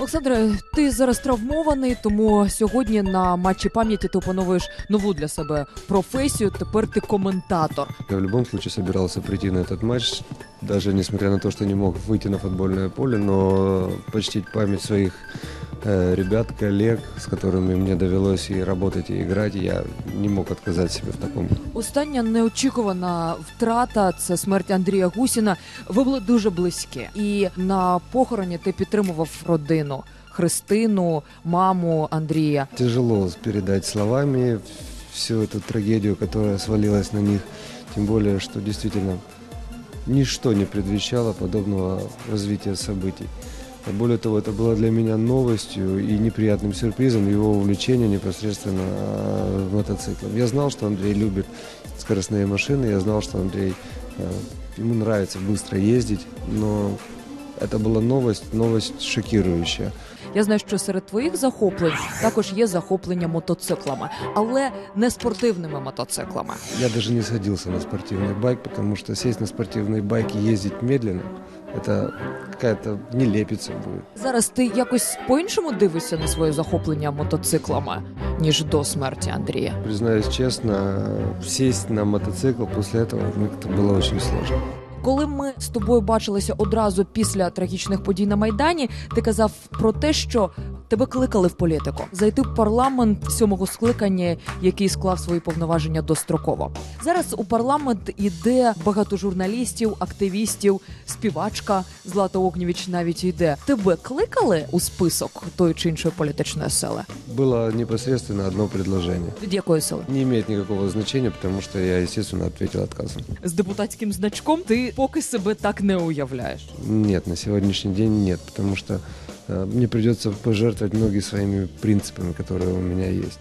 Олександре, ти зараз травмований, тому сьогодні на матчі пам'яті ти опановуєш нову для себе професію. Тепер ти коментатор. Я в любом случае собирался прийти на этот матч, даже несмотря на то, что не мог выйти на футбольное поле, но почтить память своих э, ребят, коллег, с которыми мне довелось и работать, и играть, я не мог отказать себе в таком. Остання неочікувана втрата це смерть Андрія Гусіна. Ви були дуже близькі, і на похороні ти підтримував родину Христину, маму Андрія. Тяжело передать словами всю эту трагедию, которая свалилась на них, тем более, что действительно ничто не предвещало подобного развития событий. А Более того, это было для меня новостью и неприятным сюрпризом его увлечения непосредственно э, мотоциклом. Я знал, что Андрей любит скоростные машины, я знал, что Андрей, э, ему нравится быстро ездить, но это была новость, новость шокирующая. Я знаю, що серед твоїх захоплень також є захоплення мотоциклами, але не спортивними мотоциклами. Я даже не садился на спортивный байк, потому что сесть на спортивный байк и ездить медленно, это какая-то нелепица будет. Зараз ти якось по-іншому дивишся на своє захоплення мотоциклами, ніж до смерті Андрія. Признаюсь честно, сесть на мотоцикл после этого ну, это было очень сложно. Коли ми з тобою бачилися одразу після трагічних подій на майдані, ти казав про те, що тебе кликали в політику зайти в парламент сьомого скликання, який склав свої повноваження достроково. Зараз у парламент іде багато журналістів, активістів, співачка Злата Огнєвіч навіть йде. Тебе кликали у список тої чи іншої політичної сили? Было непосредственно одно предложение. Від якої сили? Не имеет никакого значения, потому что я, естественно, ответил отказом. З депутатським значком ти поки себе так не уявляєш. Нет, на сегодняшний день потому что э, мне придется пожертвовать многие своими принципами, которые у меня есть.